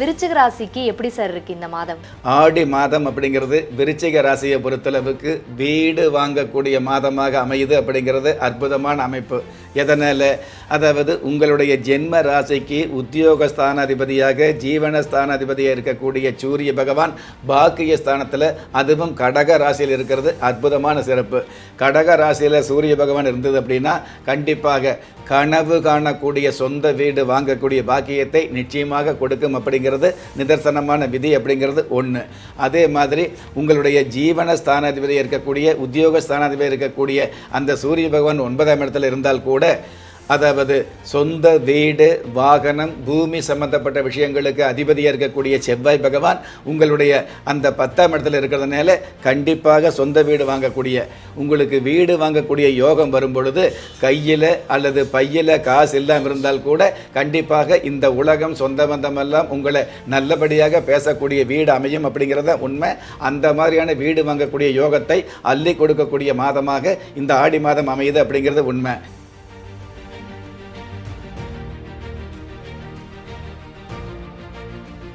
விருச்சிக ராசிக்கு எப்படி சார் இருக்கு இந்த மாதம்? ஆடி மாதம் அப்படிங்கிறது விருச்சிக ராசியை பொறுத்தளவுக்கு வீடு வாங்கக்கூடிய மாதமாக அமையுது அப்படிங்கிறது அற்புதமான அமைப்பு. எதனால்? அதாவது உங்களுடைய ஜென்ம ராசிக்கு உத்தியோகஸ்தானாதிபதியாக ஜீவனஸ்தானாதிபதியாக இருக்கக்கூடிய சூரிய பகவான் பாக்கிய ஸ்தானத்தில் அதுவும் கடக ராசியில் இருக்கிறது அற்புதமான சிறப்பு. கடக ராசியில் சூரிய பகவான் இருந்தது அப்படின்னா கண்டிப்பாக கனவு காணக்கூடிய சொந்த வீடு வாங்கக்கூடிய பாக்கியத்தை நிச்சயமாக கொடுக்கும் அப்படிங்கிறது நிதர்சனமான விதி அப்படிங்கிறது ஒன்று அதே மாதிரி உங்களுடைய ஜீவன ஸ்தானாதிபதி இருக்கக்கூடிய உத்தியோக ஸ்தானாதிபதி இருக்கக்கூடிய அந்த சூரிய பகவான் ஒன்பதாம் இடத்துல இருந்தால் கூட அதாவது சொந்த வீடு வாகனம் பூமி சம்பந்தப்பட்ட விஷயங்களுக்கு அதிபதியாக இருக்கக்கூடிய செவ்வாய் பகவான் உங்களுடைய அந்த பத்தாம் இடத்துல இருக்கிறதுனால கண்டிப்பாக சொந்த வீடு வாங்கக்கூடிய உங்களுக்கு வீடு வாங்கக்கூடிய யோகம் வரும் பொழுது கையில் அல்லது பையில் காசு இல்லாமல் இருந்தால் கூட கண்டிப்பாக இந்த உலகம் சொந்த பந்தமெல்லாம் உங்களை நல்லபடியாக பேசக்கூடிய வீடு அமையும் அப்படிங்கிறத உண்மை. அந்த மாதிரியான வீடு வாங்கக்கூடிய யோகத்தை அள்ளி கொடுக்கக்கூடிய மாதமாக இந்த ஆடி மாதம் அமையுது அப்படிங்கிறது உண்மை.